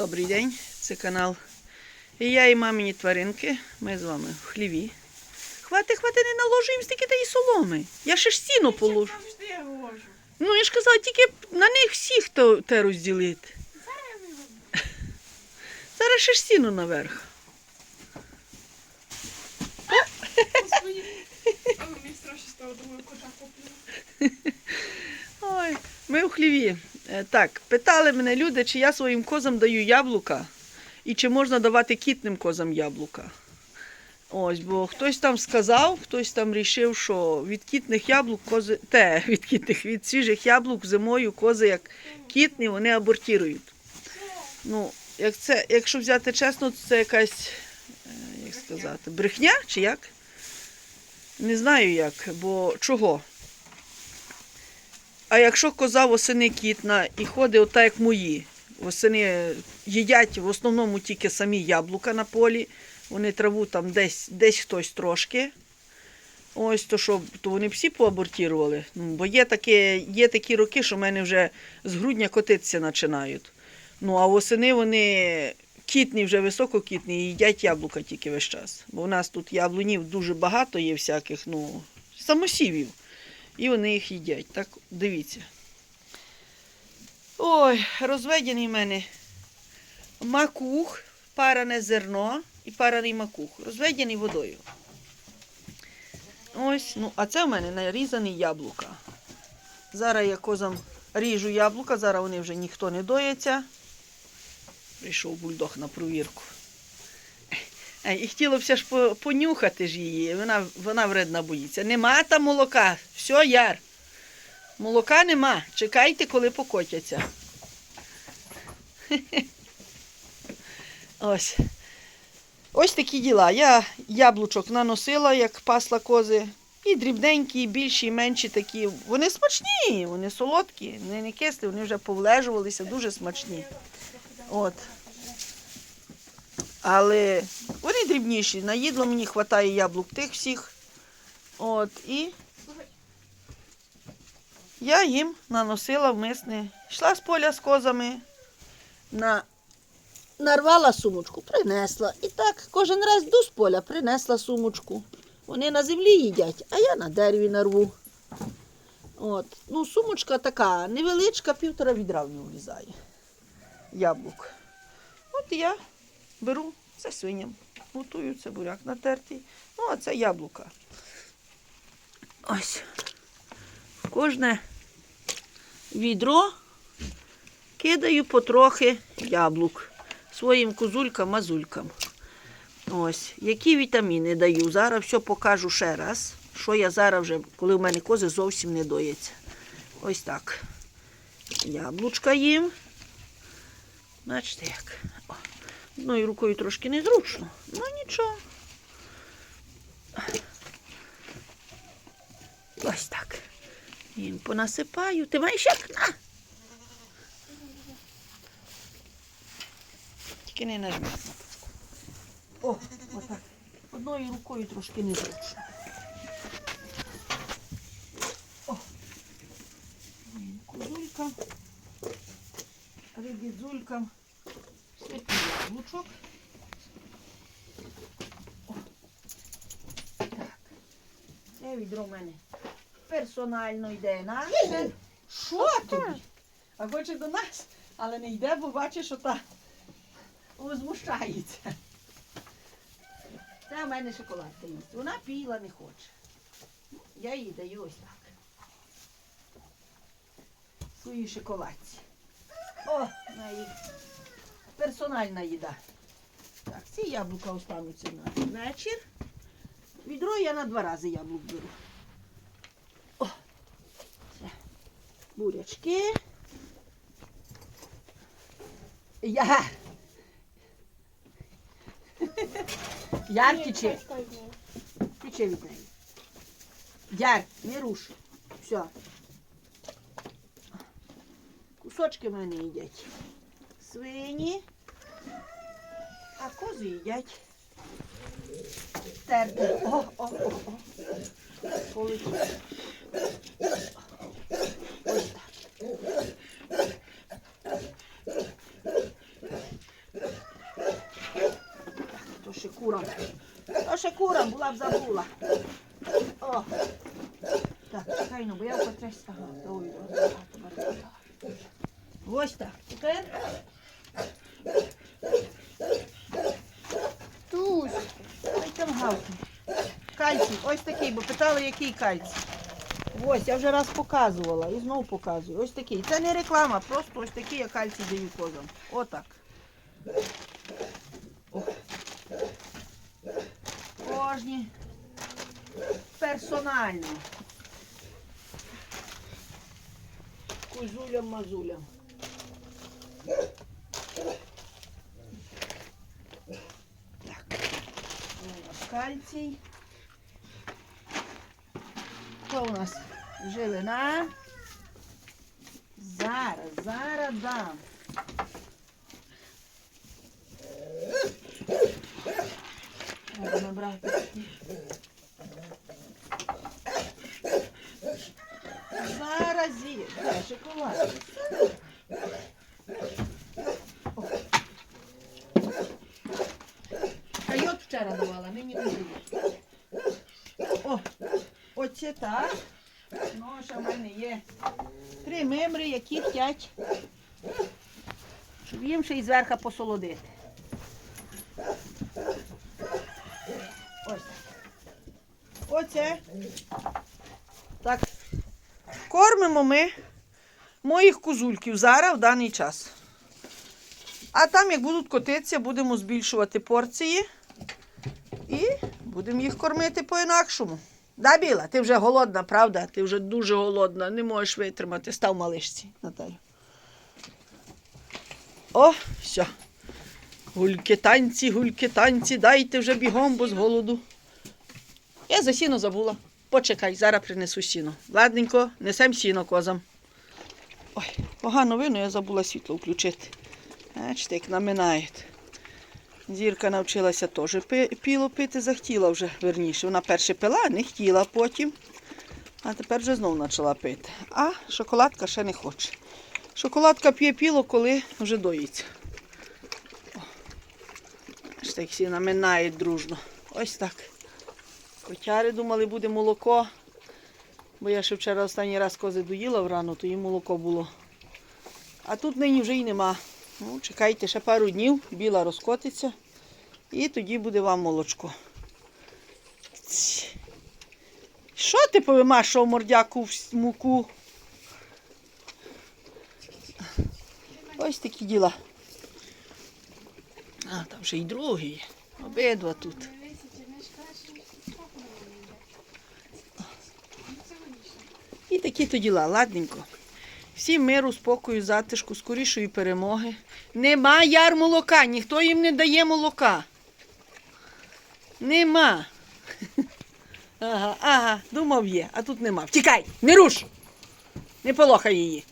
Добрий день, це канал. І я і мамині тваринки. Ми з вами в хліві. Хвати, хвати, не наложуємо стільки тієї соломи. Я ще ж сіно положу. Завжди я говорю. Ну, я ж казала, тільки на них всіх то, те розділити. Зараз. Зараз ще ж сіно наверх. Ой, ми в хліві. Е, Так, питали мене люди, чи я своїм козам даю яблука і чи можна давати кітним козам яблука. Ось, бо хтось там сказав, хтось там рішив, що від кітних яблук кози. Те, від кітних, від свіжих яблук зимою кози як кітні, вони абортірують. Ну, як це, якщо взяти чесно, то це якась, е, як сказати, брехня чи як? Не знаю як, бо чого? А якщо коза восени кітна і ходить отак, як мої, восени їдять в основному тільки самі яблука на полі, вони траву там десь, десь хтось трошки. Ось то що, то вони всі поабортірували. Ну, бо є такі, є такі роки, що в мене вже з грудня котитися починають. Ну, а восени вони кітні, вже висококітні, і їдять яблука тільки весь час. Бо у нас тут яблунів дуже багато є всяких, ну, самосівів. І вони їх їдять. Так, дивіться. Ой, розведений в мене макух, паране зерно і параний макух. Розведений водою. Ось, ну, а це в мене нарізані яблука. Зараз я козам ріжу яблука, зараз вони вже ніхто не доїться. Прийшов бульдог на провірку. Е, І хотілося ж понюхати ж її, вона, вона вредна боїться. Нема там молока. Все, яр. Молока нема. Чекайте, коли покотяться. Ось. Ось такі діла. Я яблучок наносила, як пасла кози. І дрібненькі, і більші, і менші такі. Вони смачні, вони солодкі, вони не кислі, вони вже повлежувалися, дуже смачні. От. Але вони дрібніші. На їдло мені вистачає яблук тих всіх. От, і я їм наносила в мисне. Йшла з поля з козами, на... нарвала сумочку, принесла. І так кожен раз йду з поля, принесла сумочку. Вони на землі їдять, а я на дереві нарву. От. Ну, сумочка така невеличка, півтора відра в нього влізає. Яблук. От я беру це свиням. Готую це буряк натертий. Ну, а це яблука. Ось. Кожне відро кидаю потрохи яблук своїм козулькам-мазулькам. Ось. Які вітаміни даю. Зараз все покажу ще раз. Що я зараз вже, коли в мене кози зовсім не доїться. Ось так. Яблучка їм. Бачите як. О, Одною рукою трошки незручно. Ну нічого. Ось так. Їм понасипаю. Ти маєш як? На. Тільки не нажми. О, отак. Одною рукою трошки незручно. О. О. Так. Це відро в мене персонально йде наше. Що тобі? А хоче до нас, але не йде, бо бачиш, що та возмущається. Це в мене шоколадка їсть. Вона піла не хоче. Я їй даю ось так. Свої шоколадці. О, на їх персональна їда. Так, ці яблука остануться на вечір. Відро я на два рази яблук беру. О, це бурячки. Я. Яр тіче. Тіче від неї. Яр, не руш. Все. Кусочки в мене їдять. Свині. А кози їдять. Терпи. О, о, о, о. Полетіло. Так. курам. То ще курам була б забула. О. Так, чекай, ну, бо я вкотре стала. Ой, ой, ой, ой. Ось так. Тепер ой. Кальцій, ось такий, бо питали, який кальцій. Ось, я вже раз показувала і знову показую. Ось такий. Це не реклама, просто ось такий я кальцій даю козам. Отак. Кожні. Персонально. Кузулям мазулям. Так. У нас кальцій. Що у нас? Жилина. Зараз, зараз дам. Треба набрати. Зараз. Шоколад? О. Давала, мені не дає. О, оце так. Ну, що в мене є три мемри, які хотять, щоб їм ще й зверху посолодити. Ось. Оце. Так. Кормимо ми моїх козульків зараз в даний час. А там, як будуть котитися, будемо збільшувати порції і будемо їх кормити по-інакшому. Да, Біла, ти вже голодна, правда? Ти вже дуже голодна, не можеш витримати. Став малишці, Наталю. О, все. Гульки танці, гульки танці, дайте вже бігом, бо з голоду. Я за сіно забула. Почекай, зараз принесу сіно. Ладненько, несем сіно козам. Ой, погано видно, я забула світло включити. Бачите, як наминає. Зірка навчилася теж піло пити, захотіла вже верніше. Вона перше пила, не хотіла потім. А тепер вже знову почала пити. А шоколадка ще не хоче. Шоколадка п'є піло, коли вже доїться. О. Аж так всі наминають дружно. Ось так. Котяри думали, буде молоко. Бо я ще вчора останній раз кози доїла врано, то їм молоко було. А тут нині вже й нема. Ну, чекайте ще пару днів, біла розкотиться. І тоді буде вам молочко. Що ти повимашав мордяку в муку? Ось такі діла. А, там ще й другий. Обидва тут. І такі то діла, ладненько. Всім миру, спокою, затишку, скорішої перемоги. Нема яр молока, ніхто їм не дає молока. Нема. Ага, ага, думав є, а тут нема. Втікай, не руш! Не полохай її.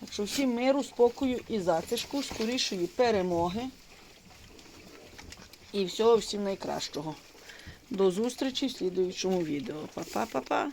Так що всім миру, спокою і затишку, скорішої перемоги. І всього всім найкращого. До зустрічі в слідуючому відео. Па-па-па-па.